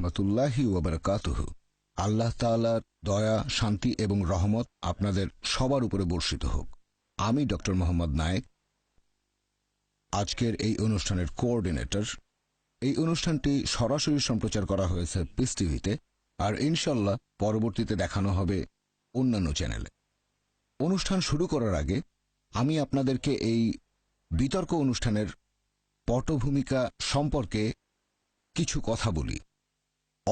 রহমতুল্লাহি ওবরকাতুহ। আল্লাহ তাআলার দয়া, শান্তি এবং রহমত আপনাদের সবার উপরে বর্ষিত হোক। আমি ডক্টর মোহাম্মদ নায়েক। আজকের এই অনুষ্ঠানের কোঅর্ডিনেটর। এই অনুষ্ঠানটি সরাসরি সম্প্রচার করা হয়েছে পিস টিভিতে আর ইনশাল্লাহ পরবর্তীতে দেখানো হবে অন্যান্য চ্যানেলে। অনুষ্ঠান শুরু করার আগে আমি আপনাদেরকে এই বিতর্ক অনুষ্ঠানের পটভূমিকা সম্পর্কে কিছু কথা বলি।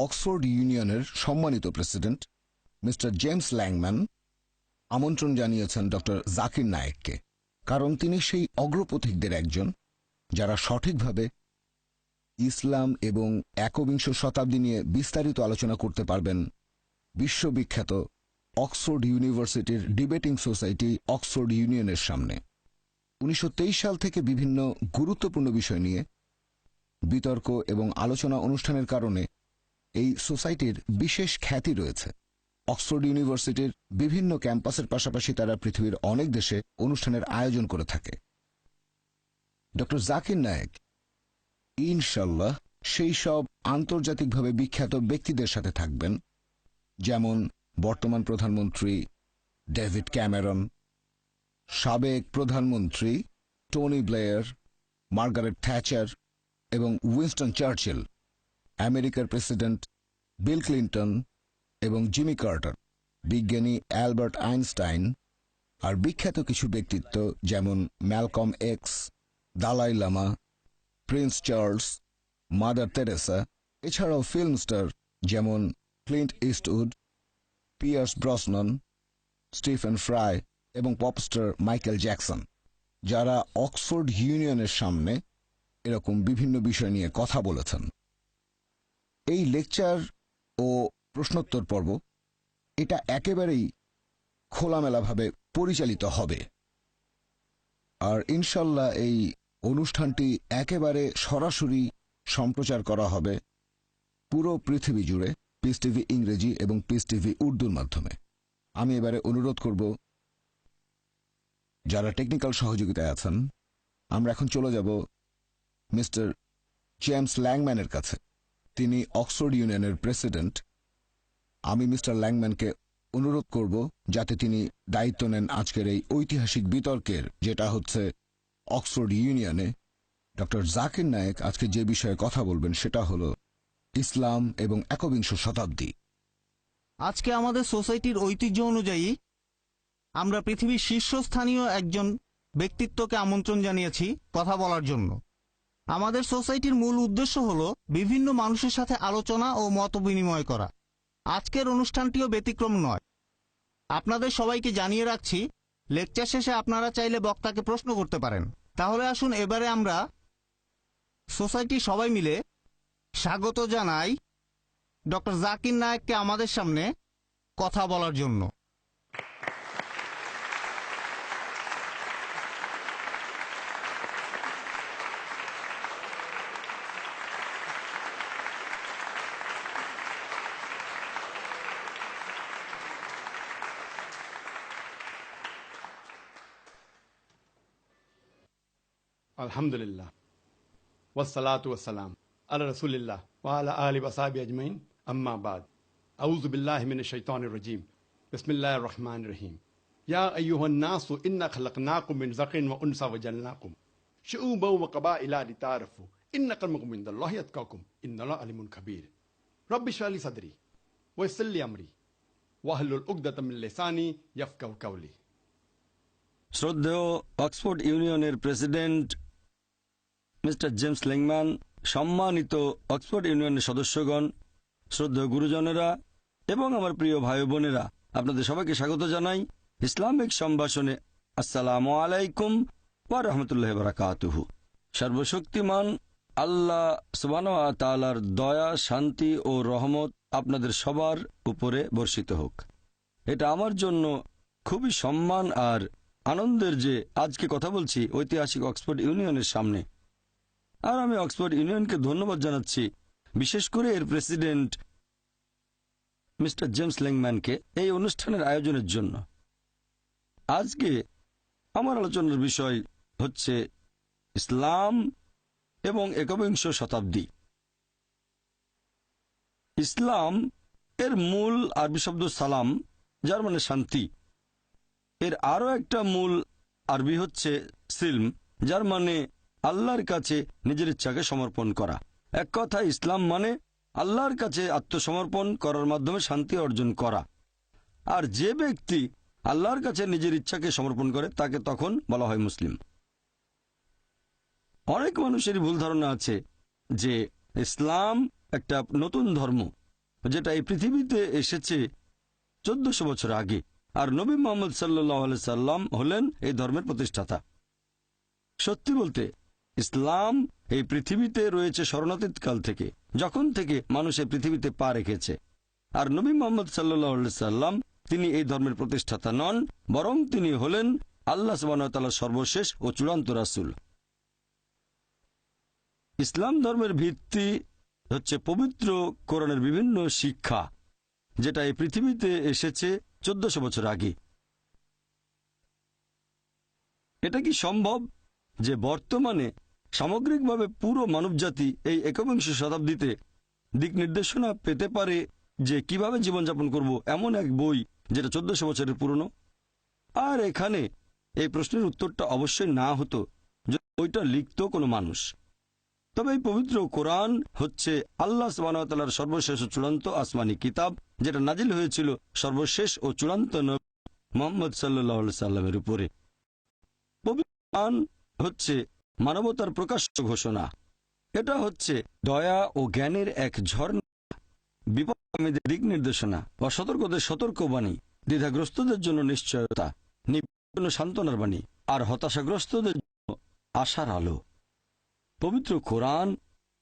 অক্সফোর্ড ইউনিয়নের সম্মানিত প্রেসিডেন্ট, মিস্টার জেমস ল্যাংম্যান, আমন্ত্রণ জানিয়েছেন ডক্টর জাকির নায়েককে, কারণ তিনি সেই অগ্রপথিকদের একজন যারা সঠিকভাবে ইসলাম এবং একবিংশ শতাব্দী নিয়ে বিস্তারিত আলোচনা করতে পারবেন বিশ্ববিখ্যাত অক্সফোর্ড ইউনিভার্সিটির ডিবেটিং সোসাইটি অক্সফোর্ড ইউনিয়নের সামনে। উনিশশো তেইশ সাল থেকে বিভিন্ন গুরুত্বপূর্ণ বিষয় নিয়ে বিতর্ক এবং আলোচনা অনুষ্ঠানের কারণে এই সোসাইটির বিশেষ খ্যাতি রয়েছে। অক্সফোর্ড ইউনিভার্সিটির বিভিন্ন ক্যাম্পাসের পাশাপাশি তারা পৃথিবীর অনেক দেশে অনুষ্ঠানের আয়োজন করে থাকে। ডক্টর জাকির নায়েক ইনশাল্লাহ সেই সব আন্তর্জাতিকভাবে বিখ্যাত ব্যক্তিদের সাথে থাকবেন, যেমন বর্তমান প্রধানমন্ত্রী ডেভিড ক্যামেরন, সাবেক প্রধানমন্ত্রী টনি ব্লেয়ার, মার্গারেট থ্যাচার এবং উইনস্টন চার্চিল। আমেরিকার প্রেসিডেন্ট বিল ক্লিন্টন এবং জিমি কার্টার, বিজ্ঞানী অ্যালবার্ট আইনস্টাইন আর বিখ্যাত কিছু ব্যক্তিত্ব যেমন Malcolm X, Dalai Lama, prince Charles, mother Teresa এছাড়াও ফিল্ম স্টার যেমন Clint Eastwood, Pierce Brosnan, Stephen Fry এবং পপস্টার মাইকেল জ্যাকসন, যারা অক্সফোর্ড ইউনিয়নের সামনে এরকম বিভিন্ন বিষয় নিয়ে কথা বলেছেন। এই লেকচার ও প্রশ্নোত্তর পর্ব এটা একেবারেই খোলামেলাভাবে পরিচালিত হবে। আর ইনশাল্লাহ এই অনুষ্ঠানটি একেবারে সরাসরি সম্প্রচার করা হবে পুরো পৃথিবী জুড়ে পিস টিভি ইংরেজি এবং পিস টিভি উর্দুর মাধ্যমে। আমি এবারে অনুরোধ করব, যারা টেকনিক্যাল সহযোগিতায় আছেন, আমরা এখন চলে যাব মিস্টার জেমস ল্যাংম্যানের কাছে। তিনি অক্সফোর্ড ইউনিয়নের প্রেসিডেন্ট। আমি মিস্টার ল্যাংম্যানকে অনুরোধ করব যাতে তিনি দায়িত্ব নেন আজকের এই ঐতিহাসিক বিতর্কের, যেটা হচ্ছে অক্সফোর্ড ইউনিয়নে। ডক্টর জাকির নায়েক আজকে যে বিষয়ে কথা বলবেন সেটা হল ইসলাম এবং একবিংশ শতাব্দী। আজকে আমাদের সোসাইটির ঐতিহ্য অনুযায়ী আমরা পৃথিবীর শীর্ষস্থানীয় একজন ব্যক্তিত্বকে আমন্ত্রণ জানিয়েছি কথা বলার জন্য। আমাদের সোসাইটির মূল উদ্দেশ্য হল বিভিন্ন মানুষের সাথে আলোচনা ও মত বিনিময় করা। আজকের অনুষ্ঠানটিও ব্যতিক্রম নয়। আপনাদের সবাইকে জানিয়ে রাখছি, লেকচার শেষে আপনারা চাইলে বক্তাকে প্রশ্ন করতে পারেন। তাহলে আসুন এবারে আমরা সোসাইটি সবাই মিলে স্বাগত জানাই ডক্টর জাকির নায়েককে আমাদের সামনে কথা বলার জন্য। আলহামদুলিল্লাহ ওয়াসসালাতু ওয়াসসালাম আলা রাসূলিল্লাহ ওয়া আলা আলি ওয়া সাহবি আজমাইন আম্মা বাদ আউযু বিল্লাহি মিনাশ শাইতানির রাজীম বিসমিল্লাহির রহমানির রহিম ইয়া আইয়ুহান নাসু ইন্না খালাকনাকুম মিন যাকিন ওয়া উনসা ওয়া জাল্লাকুম শুউবান ওয়া কাবাইলা লিতারফু ইন্না আক্রামাকুম ইনদাল্লাহি আতকাকুম ইন্নাল্লাহা আলিমুন খাবীর রব্বি ইশরাহ লি সাদরি ওয়া ইয়াসসির লি আমরি ওয়াহলুল উকদাতাম মিন লিসানি ইয়াফকাহু কাওলি শ্রদ্ধেয় অক্সফোর্ড ইউনিয়নের প্রেসিডেন্ট মিস্টার জেমস লেংম্যান, সম্মানিত অক্সফোর্ড ইউনিয়নের সদস্যগণ, শ্রদ্ধেয় গুরুজনেরা এবং আমার প্রিয় ভাই বোনেরা আপনাদের সবাইকে স্বাগত জানাই ইসলামিক সম্ভাষণে। আসসালামু আলাইকুম ওয়া রহমতুল্লাহ বারাকাতুহু। সর্বশক্তিমান আল্লাহ সুবাহ তালার দয়া, শান্তি ও রহমত আপনাদের সবার উপরে বর্ষিত হোক। এটা আমার জন্য খুবই সম্মান আর আনন্দের যে আজকে কথা বলছি ঐতিহাসিক অক্সফোর্ড ইউনিয়নের সামনে। আর আমি অক্সফোর্ড ইউনিয়নকে ধন্যবাদ জানাচ্ছি, বিশেষ করে এর প্রেসিডেন্ট মিস্টার জেমস লেংম্যানকে এই অনুষ্ঠানের আয়োজনের জন্য। আজকে আমার আলোচনার বিষয় হচ্ছে ইসলাম এবং একবিংশ শতাব্দী। ইসলাম এর মূল আরবি শব্দ সালাম, যার মানে শান্তি। এর আরও একটা মূল আরবি হচ্ছে সিলম, যার মানে আল্লাহর কাছে নিজের ইচ্ছাকে সমর্পণ করা। এক কথা, ইসলাম মানে আল্লাহর কাছে আত্মসমর্পণ করার মাধ্যমে শান্তি অর্জন করা। আর যে ব্যক্তি আল্লাহর কাছে নিজের ইচ্ছাকে সমর্পণ করে, তাকে তখন বলা হয় মুসলিম। অনেক মানুষেরই ভুল ধারণা আছে যে ইসলাম একটা নতুন ধর্ম, যেটা এই পৃথিবীতে এসেছে চোদ্দশো বছর আগে, আর নবী মোহাম্মদ সাল্লাহ সাল্লাম হলেন এই ধর্মের প্রতিষ্ঠাতা। সত্যি বলতে ইসলাম এই পৃথিবীতে রয়েছে শরণাতীত কাল থেকে, যখন থেকে মানুষ এই পৃথিবীতে পা রেখেছে। আর নবী মোহাম্মদ সাল্লাহ সাল্লাম তিনি এই ধর্মের প্রতিষ্ঠাতা নন, বরং তিনি হলেন আল্লাহ সুবাহতাল্লাহ সর্বশেষ ও চূড়ান্ত রাসুল। ইসলাম ধর্মের ভিত্তি হচ্ছে পবিত্র কোরআনের বিভিন্ন শিক্ষা, যেটা এই পৃথিবীতে এসেছে চোদ্দশো বছর আগে। এটা কি সম্ভব যে বর্তমানে সামগ্রিকভাবে পুরো মানবজাতি এই একবিংশ শতাব্দীতে দিক নির্দেশনা পেতে পারে যে কীভাবে জীবনযাপন করব এমন এক বই যেটা চোদ্দশো বছরের পুরনো। আর এখানে এই প্রশ্নের উত্তরটা অবশ্যই না হতো বইটা লিখত কোনো মানুষ। তবে এই পবিত্র কোরআন হচ্ছে আল্লাহ সুবাহতাল্লার সর্বশেষ ও চূড়ান্ত আসমানি কিতাব, যেটা নাজিল হয়েছিল সর্বশেষ ও চূড়ান্ত নবী মোহাম্মদ সাল্লাহ সাল্লামের উপরে। পবিত্র কোরআন হচ্ছে মানবতার প্রকাশ্য ঘোষণা। এটা হচ্ছে দয়া ও জ্ঞানের এক ঝর্ণা বিপদের দিক নির্দেশনা বা সতর্কদের সতর্কবাণী দ্বিধাগ্রস্তদের জন্য নিশ্চয়তা নিপন্ন সান্ত্বনার বাণী, আর হতাশাগ্রস্তদের জন্য আশার আলো। পবিত্র কোরআন,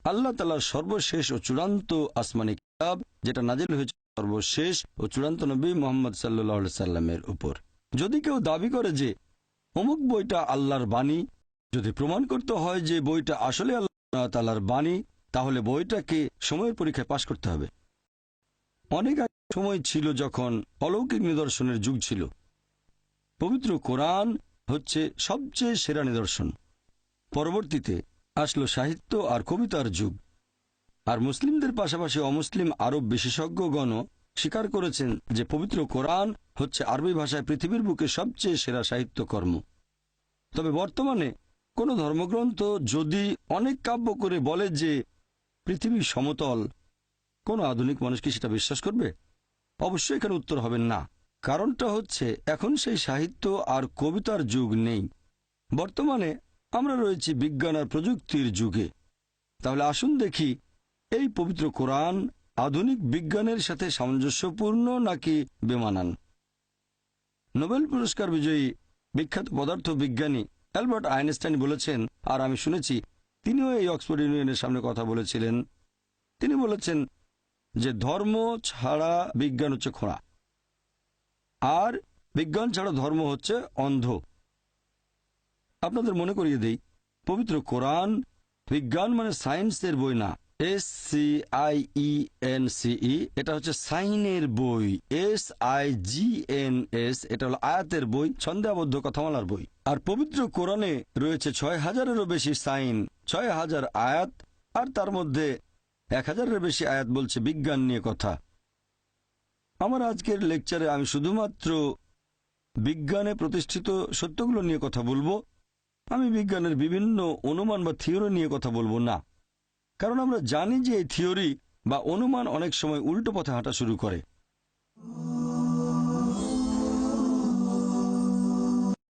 আল্লাহ তালার সর্বশেষ ও চূড়ান্ত আসমানি কিতাব, যেটা নাজিল হয়েছে সর্বশেষ ও চূড়ান্ত নবী মোহাম্মদ সাল্লাহ সাল্লামের উপর। যদি কেউ দাবি করে যে অমুক বইটা আল্লাহর বাণী যদি প্রমাণ করতে হয় যে বইটা আসলে আল্লাহ তালার বাণী, তাহলে বইটাকে সময়ের পরীক্ষায় পাশ করতে হবে। অনেক সময় ছিল যখন অলৌকিক নিদর্শনের যুগ ছিল। পবিত্র কোরআন হচ্ছে সবচেয়ে সেরা নিদর্শন। পরবর্তীতে আসলো সাহিত্য আর কবিতার যুগ। আর মুসলিমদের পাশাপাশি অমুসলিম আরব বিশেষজ্ঞগণও স্বীকার করেছেন যে পবিত্র কোরআন হচ্ছে আরবি ভাষায় পৃথিবীর বুকে সবচেয়ে সেরা সাহিত্যকর্ম। তবে বর্তমানে কোনো ধর্মগ্রন্থ যদি অনেক কাব্য করে বলে যে পৃথিবী সমতল, কোনো আধুনিক মানুষ কি সেটা বিশ্বাস করবে? অবশ্যই এখানে উত্তর হবেন না। কারণটা হচ্ছে, এখন সেই সাহিত্য আর কবিতার যুগ নেই। বর্তমানে আমরা রয়েছি বিজ্ঞান আর প্রযুক্তির যুগে। তাহলে আসুন দেখি, এই পবিত্র কোরআন আধুনিক বিজ্ঞানের সাথে সামঞ্জস্যপূর্ণ নাকি বেমানান? নোবেল পুরস্কার বিজয়ী বিখ্যাত পদার্থ বিজ্ঞানী অ্যালবার্ট আইনস্টাইন বলেছেন, আর আমি শুনেছি, তিনিও এই অক্সফোর্ড ইউনিয়নের সামনে কথা বলেছিলেন। তিনি বলেছেন যে ধর্ম ছাড়া বিজ্ঞান হচ্ছে খোঁড়া, আর বিজ্ঞান ছাড়া ধর্ম হচ্ছে অন্ধ। আপনাদের মনে করিয়ে দেই, পবিত্র কোরআন বিজ্ঞান মানে সায়েন্সের বই না। S C I E N C E এটা হচ্ছে সাইনের বই। S I G N S এটা হলো আয়াতের বই, ছন্দাবদ্ধ কথামালার বই। আর পবিত্র কোরআনে রয়েছে ছয় হাজারেরও বেশি সাইন, ছয় হাজার আয়াত, আর তার মধ্যে এক হাজারের বেশি আয়াত বলছে বিজ্ঞান নিয়ে কথা। আমার আজকের লেকচারে আমি শুধুমাত্র বিজ্ঞানে প্রতিষ্ঠিত সত্যগুলো নিয়ে কথা বলব, আমি বিজ্ঞানের বিভিন্ন অনুমান বা থিওরি নিয়ে কথা বলব না। কারণ আমরা জানি যে এই থিওরি বা অনুমান অনেক সময় উল্টো পথে হাঁটা শুরু করে।